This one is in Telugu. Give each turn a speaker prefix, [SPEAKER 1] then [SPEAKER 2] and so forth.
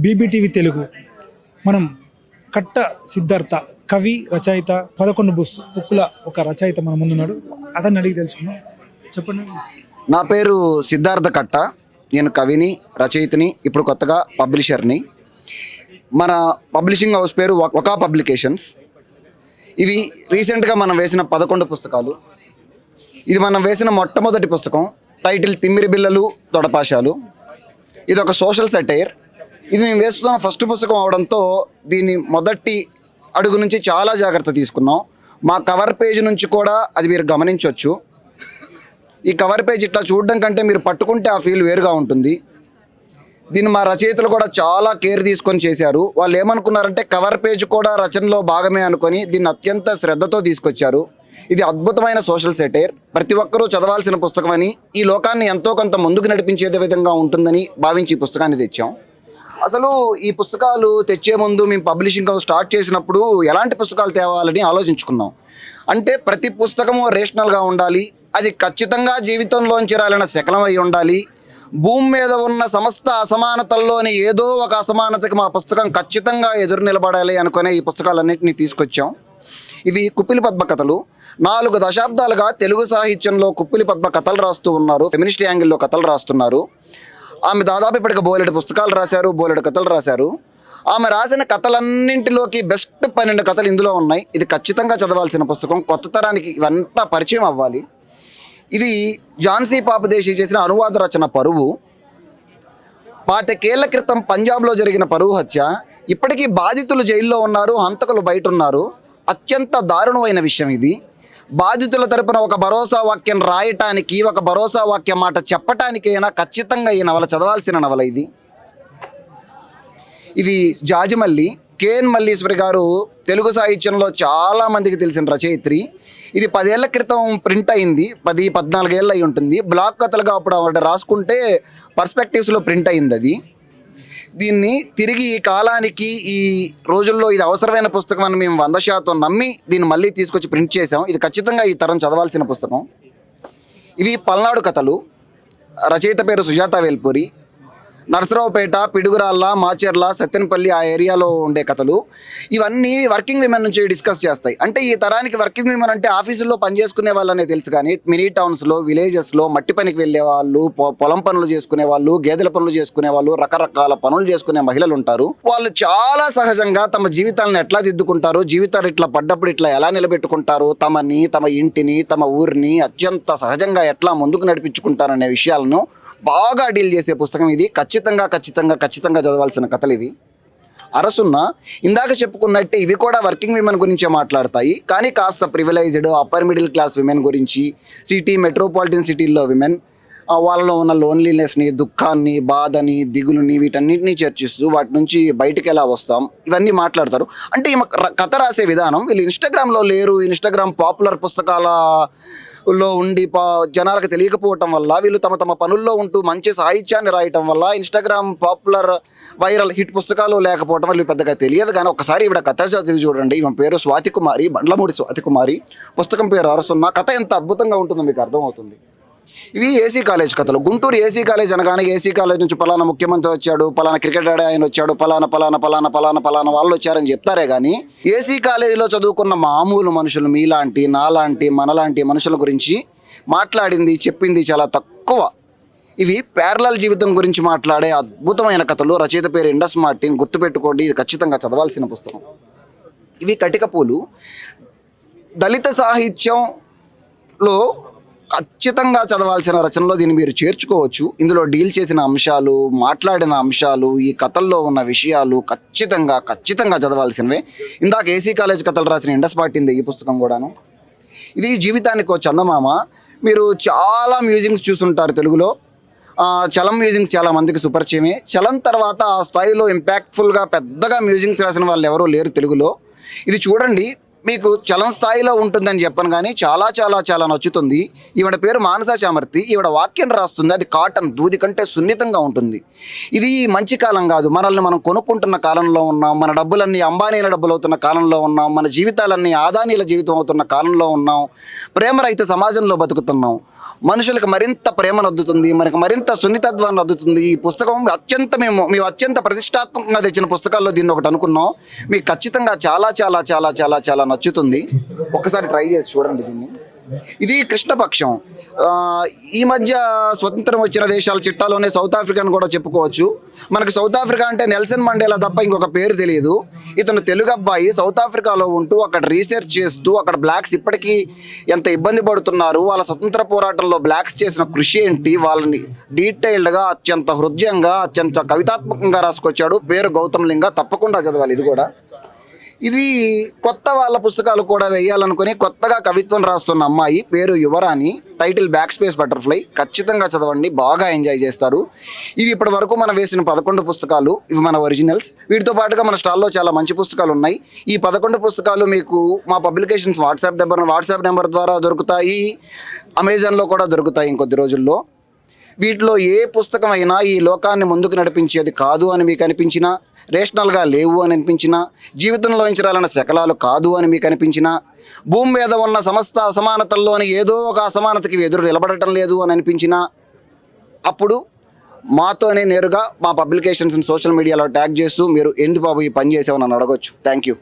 [SPEAKER 1] బీబీటీవీ తెలుగు. మనం కట్ట సిద్ధార్థ కవి రచయిత పదకొండు బుస్ బుక్కుల ఒక రచయిత మన ముందున్నాడు. అతన్ని అడిగి తెలుసుకున్నాం చెప్పండి.
[SPEAKER 2] నా పేరు సిద్ధార్థ కట్ట. నేను కవిని రచయితని ఇప్పుడు కొత్తగా పబ్లిషర్ని. మన పబ్లిషింగ్ హౌస్ పేరు ఒక- ఒకా పబ్లికేషన్స్. ఇవి రీసెంట్గా మనం వేసిన పదకొండు పుస్తకాలు. ఇది మనం వేసిన మొట్టమొదటి పుస్తకం. టైటిల్ తిమ్మిరి బిల్లలు తొడపాశాలు. ఇది ఒక సోషల్ సెటైర్. ఇది మేము వేస్తున్న. ఫస్ట్ పుస్తకం అవడంతో దీన్ని మొదటి అడుగు నుంచి చాలా జాగ్రత్త తీసుకున్నాం. మా కవర్ పేజ్ నుంచి కూడా అది మీరు గమనించవచ్చు ఈ కవర్ పేజ్ ఇట్లా చూడడం కంటే మీరు పట్టుకుంటే ఆ ఫీల్ వేరుగా ఉంటుంది. దీన్ని మా రచయితలు కూడా చాలా కేర్ తీసుకొని చేశారు. వాళ్ళు ఏమనుకున్నారంటే కవర్ పేజ్ కూడా రచనలో భాగమే అనుకొని దీన్ని అత్యంత శ్రద్ధతో తీసుకొచ్చారు. ఇది అద్భుతమైన సోషల్ సెటైర్. ప్రతి ఒక్కరూ చదవాల్సిన పుస్తకం అని ఈ లోకాన్ని ఎంతో కొంత ముందుకు నడిపించే విధంగా ఉంటుందని భావించి ఈ పుస్తకాన్ని తెచ్చాం. అసలు ఈ పుస్తకాలు తెచ్చే ముందు మేము పబ్లిషింగ్ హౌస్ స్టార్ట్ చేసినప్పుడు ఎలాంటి పుస్తకాలు తేవాలని ఆలోచించుకున్నాం. అంటే ప్రతి పుస్తకము రేషనల్గా ఉండాలి అది ఖచ్చితంగా జీవితంలోంచి రాలిన శకలం అయి ఉండాలి భూమి మీద ఉన్న సమస్త అసమానతల్లోని ఏదో ఒక అసమానతకి మా పుస్తకం ఖచ్చితంగా ఎదురు నిలబడాలి అనుకునే ఈ పుస్తకాలన్నింటినీ తీసుకొచ్చాం. ఇవి కుప్పిలి పద్మ కథలు. నాలుగు దశాబ్దాలుగా తెలుగు సాహిత్యంలో కుప్పిలి పద్మ కథలు రాస్తూ ఉన్నారు. ఫెమినిస్ట్ యాంగిల్లో కథలు రాస్తున్నారు. ఆమె దాదాపు ఇప్పటికి బోలెడు పుస్తకాలు రాశారు బోలెడు కథలు రాశారు. ఆమె రాసిన కథలన్నింటిలోకి బెస్ట్ పన్నెండు కథలు ఇందులో ఉన్నాయి. ఇది ఖచ్చితంగా చదవాల్సిన పుస్తకం. కొత్త తరానికి ఇవంతా పరిచయం అవ్వాలి. ఇది ఝాన్సీ పాపదేశి చేసిన అనువాద రచన పరువు. పాతికేళ్ళ క్రితం పంజాబ్లో జరిగిన పరువు హత్య. ఇప్పటికీ బాధితులు జైల్లో ఉన్నారు హంతకులు బయట ఉన్నారు. అత్యంత దారుణమైన విషయం ఇది. బాధితుల తరపున ఒక భరోసా వాక్యం రాయటానికి ఒక భరోసా వాక్యం మాట చెప్పటానికైనా ఖచ్చితంగా ఈ నవల చదవాల్సిన నవల ఇది. ఇది జాజిమల్లి కేఎన్ మల్లీశ్వరి గారు తెలుగు సాహిత్యంలో చాలా మందికి తెలిసిన రచయిత్రి. ఇది పదేళ్ళ క్రితం ప్రింట్ అయింది పది పద్నాలుగేళ్ళు అయి ఉంటుంది. బ్లాక్ కథలుగా అప్పుడు ఆవిడ రాసుకుంటే పర్స్పెక్టివ్స్లో ప్రింట్ అయింది అది. దీన్ని తిరిగి ఈ కాలానికి ఈ రోజుల్లో ఇది అవసరమైన పుస్తకం అని మేము వంద శాతం నమ్మి దీన్ని మళ్ళీ తీసుకొచ్చి ప్రింట్ చేసాం ఇది ఖచ్చితంగా ఈ తరం చదవాల్సిన పుస్తకం. ఇవి పల్నాడు కథలు. రచయిత పేరు సుజాత వేల్పూరి. నరసరావుపేట పిడుగురాళ్ళ మాచర్ల సత్తెనపల్లి ఆ ఏరియాలో ఉండే కథలు. ఇవన్నీ వర్కింగ్ విమెన్ నుంచి డిస్కస్ చేస్తాయి. అంటే ఈ తరానికి వర్కింగ్ విమెన్ అంటే ఆఫీసుల్లో పనిచేసుకునే వాళ్ళనే తెలుసు కానీ మినీ టౌన్స్లో విలేజెస్లో మట్టి పనికి వెళ్ళే వాళ్ళు పొలం పనులు చేసుకునే వాళ్ళు గేదెల పనులు చేసుకునే వాళ్ళు రకరకాల పనులు చేసుకునే మహిళలు ఉంటారు. వాళ్ళు చాలా సహజంగా తమ జీవితాలను ఎట్లా దిద్దుకుంటారు జీవితాలు ఇట్లా పడ్డప్పుడు ఇట్లా ఎలా నిలబెట్టుకుంటారు తమని తమ ఇంటిని తమ ఊరిని అత్యంత సహజంగా ఎట్లా ముందుకు నడిపించుకుంటారనే విషయాలను బాగా డీల్ చేసే పుస్తకం ఇది. ఖచ్చితంగా ఖచ్చితంగా ఖచ్చితంగా చదవాల్సిన కథలు ఇవి. అరసున్న ఇందాక చెప్పుకున్నట్టే ఇవి కూడా వర్కింగ్ విమెన్ గురించే మాట్లాడతాయి. కానీ కాస్త privileged upper middle class women గురించి సిటీ మెట్రోపాలిటన్ సిటీల్లో విమెన్ వాళ్ళలో ఉన్న లోన్లీనెస్ని దుఃఖాన్ని బాధని దిగులుని వీటన్నిటిని చర్చిస్తూ వాటి నుంచి బయటకు ఎలా వస్తాం? ఇవన్నీ మాట్లాడతారు. అంటే ఈమె కథ రాసే విధానం వీళ్ళు ఇన్స్టాగ్రామ్లో లేరు. ఇన్స్టాగ్రామ్ పాపులర్ పుస్తకాల లో ఉండి పా జనాలకు తెలియకపోవటం వల్ల వీళ్ళు తమ తమ పనుల్లో ఉంటూ మంచి సాహిత్యాన్ని రాయటం వల్ల ఇన్స్టాగ్రామ్ పాపులర్ వైరల్ హిట్ పుస్తకాలు లేకపోవటం వల్ల పెద్దగా తెలియదు. కానీ ఒకసారి ఈవిడ కథ చదివి చూడండి. ఈమె పేరు స్వాతి కుమారి బండ్లమూడి స్వాతి కుమారి. పుస్తకం పేరు అరసున్న. కథ ఎంత అద్భుతంగా ఉంటుందో మీకు అర్థమవుతుంది. ఇవి ఏసీ కాలేజ్ కథలు. గుంటూరు ఏసీ కాలేజ్ అనగానే ఏసీ కాలేజ్ నుంచి పలానా ముఖ్యమంత్రి వచ్చాడు పలానా క్రికెట్ ఆడే ఆయన వచ్చాడు పలానా పలానా పలానా పలానా పలానా వాళ్ళు వచ్చారని చెప్తారే కానీ ఏసీ కాలేజీలో చదువుకున్న మామూలు మనుషులు మీలాంటి నాలాంటి మనలాంటి మనుషుల గురించి మాట్లాడింది చెప్పింది చాలా తక్కువ. ఇవి ప్యారలల్ జీవితం గురించి మాట్లాడే అద్భుతమైన కథలు. రచయిత పేరు ఇండస్ మార్టిన్ గుర్తుపెట్టుకోండి ఇది ఖచ్చితంగా చదవాల్సిన పుస్తకం. ఇవి కటిక పూలు. దళిత సాహిత్యంలో ఖచ్చితంగా చదవాల్సిన రచనలో దీన్ని మీరు చేర్చుకోవచ్చు. ఇందులో డీల్ చేసిన అంశాలు మాట్లాడిన అంశాలు ఈ కథల్లో ఉన్న విషయాలు ఖచ్చితంగా ఖచ్చితంగా చదవాల్సినవే. ఇందాక ఏసీ కాలేజ్ కథలు రాసిన ఇండస్ పాటింది ఈ పుస్తకం కూడాను. ఇది జీవితానికి ఒక చందమామ. మీరు చాలా మ్యూజింగ్స్ చూసుంటారు తెలుగులో. ఆ, చలం మ్యూజింగ్స్ చాలా మందికి సుపరిచయమే. చలం తర్వాత ఆ స్థాయిలో ఇంపాక్ట్ఫుల్గా పెద్దగా మ్యూజింగ్స్ రాసిన వాళ్ళు ఎవరూ లేరు తెలుగులో. ఇది చూడండి. మీకు చలం స్థాయిలో ఉంటుందని చెప్పను కానీ చాలా చాలా చాలా నచ్చుతుంది. ఈవిడ పేరు మానసా చామర్తి. ఈవిడ వాక్యం రాస్తుంది. అది కాటన్ దూది కంటే సున్నితంగా ఉంటుంది. ఇది మంచి కాలం కాదు. మనల్ని మనం కొనుక్కుంటున్న కాలంలో ఉన్నాం. మన డబ్బులన్నీ అంబానీల డబ్బులు అవుతున్న కాలంలో ఉన్నాం. మన జీవితాలన్నీ ఆదానీల జీవితం అవుతున్న కాలంలో ఉన్నాం. ప్రేమరహిత సమాజంలో బతుకుతున్నాం. మనుషులకు మరింత ప్రేమను అద్దుతుంది. మనకు మరింత సున్నితత్వాన్ని అద్దుతుంది. ఈ పుస్తకం అత్యంత మేము మేము అత్యంత ప్రతిష్టాత్మకంగా తెచ్చిన పుస్తకాల్లో దీన్ని ఒకటి అనుకున్నాం. మీకు ఖచ్చితంగా చాలా చాలా చాలా చాలా చాలా నచ్చుతుంది. ఒక్కసారి ట్రై చేసి చూడండి దీన్ని. ఇది కృష్ణపక్షం. ఈ మధ్య స్వతంత్రం వచ్చిన దేశాల చిట్టాలోనే సౌత్ ఆఫ్రికాను కూడా చెప్పుకోవచ్చు. మనకు సౌత్ ఆఫ్రికా అంటే నెల్సన్ మండేలా తప్ప ఇంకొక పేరు తెలియదు. ఇతను తెలుగు అబ్బాయి సౌత్ ఆఫ్రికాలో ఉంటూ అక్కడ రీసెర్చ్ చేస్తూ అక్కడ బ్లాక్స్ ఇప్పటికీ ఎంత ఇబ్బంది పడుతున్నారు వాళ్ళ స్వతంత్ర పోరాటంలో బ్లాక్స్ చేసిన కృషి ఏంటి వాళ్ళని డీటెయిల్డ్గా అత్యంత హృదయంగా అత్యంత కవితాత్మకంగా రాసుకొచ్చాడు. పేరు గౌతమ్ లింగ తప్పకుండా చదవాలి ఇది కూడా. ఇది కొత్త వాళ్ళ పుస్తకాలు కూడా వేయాలనుకుని కొత్తగా కవిత్వం రాస్తున్న అమ్మాయి పేరు యువరాణి టైటిల్ బ్యాక్ స్పేస్ బటర్ఫ్లై ఖచ్చితంగా చదవండి బాగా ఎంజాయ్ చేస్తారు. ఇవి ఇప్పటి వరకు మనం వేసిన పదకొండు పుస్తకాలు ఇవి మన ఒరిజినల్స్. వీటితో పాటుగా మన స్టాల్లో చాలా మంచి పుస్తకాలు ఉన్నాయి. ఈ పదకొండు పుస్తకాలు మీకు మా publications WhatsApp number WhatsApp number ద్వారా దొరుకుతాయి. అమెజాన్లో కూడా దొరుకుతాయి ఇంకొద్ది రోజుల్లో. వీటిలో ఏ పుస్తకం అయినా ఈ లోకాన్ని ముందుకు నడిపించేది కాదు అని మీకు అనిపించినా రేషనల్గా లేవు అని అనిపించినా జీవితంలో ఉంచరాలన్న శకలాలు కాదు అని మీకు అనిపించినా భూమి మీద ఉన్న సమస్త అసమానతల్లోని ఏదో ఒక అసమానతకి ఎదురు నిలబడటం లేదు అని అనిపించినా అప్పుడు మాతోనే నేరుగా మా పబ్లికేషన్స్ సోషల్ మీడియాలో ట్యాగ్ చేస్తూ మీరు ఏంటి బాబు ఈ పని చేసామని అడగొచ్చు. Thank you.